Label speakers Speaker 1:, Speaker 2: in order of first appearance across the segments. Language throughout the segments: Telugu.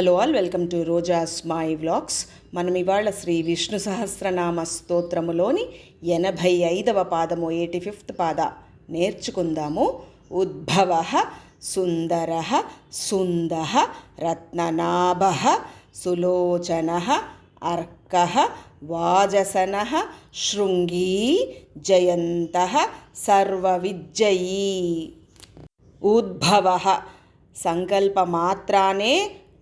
Speaker 1: Hello all welcome to Roja's my vlogs. మనం ఇవాళ శ్రీ విష్ణు సహస్రనామ స్తోత్రములోని ఎనభై ఐదవ పాదము ఎయిటీ ఫిఫ్త్ పాద నేర్చుకుందాము. ఉద్భవ సుందర సుంద రత్ననాభ సులోచన అర్క వాజసన శృంగీ జయంత సర్వవిజయీ ఉద్భవ సంకల్పమాత్రానే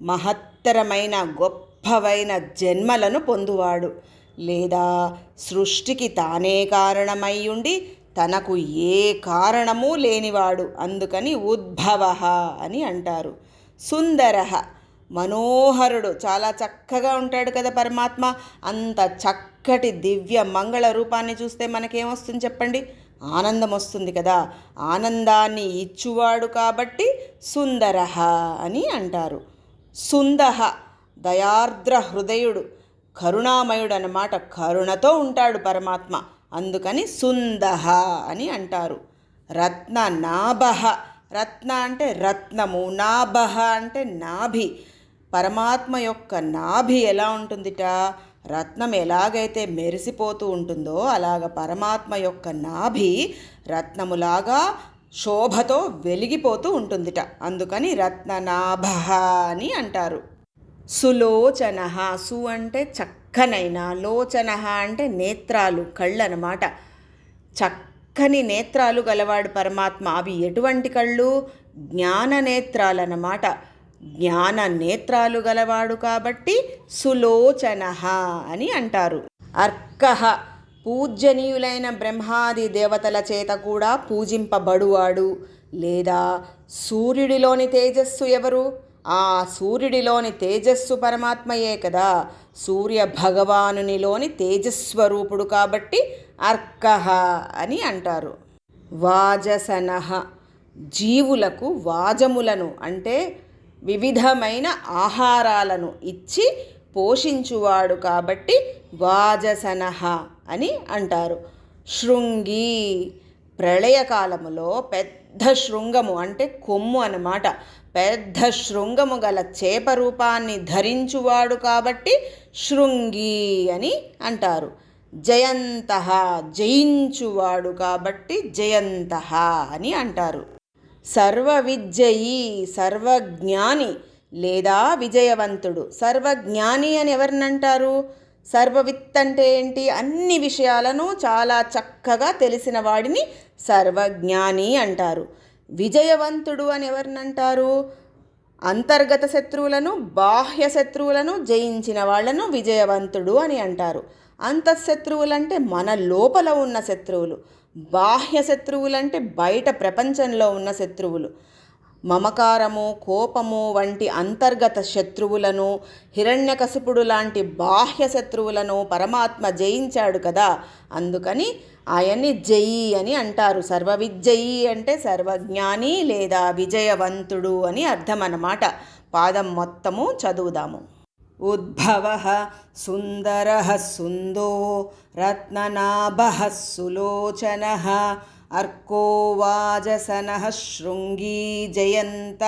Speaker 1: మహత్తరమైన గొప్పవైన జన్మలను పొందువాడు. లేదా సృష్టికి తానే కారణమయ్యుండి తనకు ఏ కారణము లేనివాడు. అందుకని ఉద్భవ అని అంటారు. సుందర మనోహరుడు. చాలా చక్కగా ఉంటాడు కదా పరమాత్మ. అంత చక్కటి దివ్య మంగళ రూపాన్ని చూస్తే మనకేమొస్తుంది చెప్పండి? ఆనందం వస్తుంది కదా. ఆనందాన్ని ఇచ్చువాడు కాబట్టి సుందర అని అంటారు. సుందహ దయార్ద్ర హృదయుడు కరుణామయుడు అన్నమాట కరుణతో ఉంటాడు పరమాత్మ. అందుకని సుందహ అని అంటారు. రత్న నాభ రత్న అంటే రత్నము నాభ అంటే నాభి. పరమాత్మ యొక్క నాభి ఎలా ఉంటుందిట? రత్నం ఎలాగైతే మెరిసిపోతూ ఉంటుందో అలాగ పరమాత్మ యొక్క నాభి రత్నములాగా శోభతో వెలిగిపోతూ ఉంటుందిట. అందుకని రత్ననాభ అని అంటారు. సులోచన సు అంటే చక్కనైన లోచన అంటే నేత్రాలు కళ్ళు అనమాట చక్కని నేత్రాలు గలవాడు పరమాత్మ. అవి ఎటువంటి కళ్ళు? జ్ఞాన నేత్రాలన్నమాట జ్ఞాన నేత్రాలు గలవాడు కాబట్టి సులోచన అని అంటారు. అర్కహ పూజ్యనీయులైన బ్రహ్మాది దేవతల చేత కూడా పూజింపబడువాడు. లేదా సూర్యుడిలోని తేజస్సు ఎవరు? ఆ సూర్యుడిలోని తేజస్సు పరమాత్మయే కదా. సూర్య భగవానునిలోని తేజస్వరూపుడు కాబట్టి అర్కహ అని అంటారు. వాజసనహ జీవులకు వాజములను అంటే వివిధమైన ఆహారాలను ఇచ్చి పోషించువాడు కాబట్టి వాజసనహ అని అంటారు. శృంగి ప్రళయకాలములో పెద్ద శృంగము అంటే కొమ్ము అన్నమాట. పెద్ద శృంగము గల చేప రూపాన్ని ధరించువాడు కాబట్టి శృంగి అని అంటారు. జయంత జయించువాడు కాబట్టి జయంత అని అంటారు. సర్వ విజయి సర్వజ్ఞాని లేదా విజయవంతుడు. సర్వజ్ఞాని అని ఎవరినంటారు సర్వవిత్ అంటే ఏంటి? అన్ని విషయాలను చాలా చక్కగా తెలిసిన వాడిని సర్వజ్ఞాని అంటారు. విజయవంతుడు అని ఎవరినంటారు? అంతర్గత శత్రువులను బాహ్య శత్రువులను జయించిన వాళ్ళను విజయవంతుడు అని అంటారు. అంతఃశత్రువులంటే మన లోపల ఉన్న శత్రువులు. బాహ్య శత్రువులంటే బయట ప్రపంచంలో ఉన్న శత్రువులు. మమకారము కోపము వంటి అంతర్గత శత్రువులను హిరణ్యకశిపుడు లాంటి బాహ్య శత్రువులను పరమాత్మ జయించాడు కదా. అందుకని ఆయన్ని జయి అని అంటారు. సర్వవిజ్జయి అంటే సర్వజ్ఞాని లేదా విజయవంతుడు అని అర్థం అన్నమాట పాదం మొత్తము చదువుదాము. ఉద్భవ సుందర సుందో రత్ననాభ సులోచన అర్కోవాజసనః శృంగీ జయంత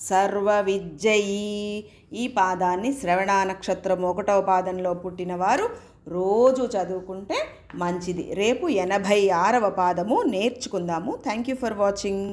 Speaker 1: సర్వవిజయీ ఈ పాదాన్ని శ్రవణ నక్షత్రం ఒకటవ పాదంలో పుట్టినవారు రోజు చదువుకుంటే మంచిది. రేపు ఎనభై ఆరవ పాదము నేర్చుకుందాము. Thank you for watching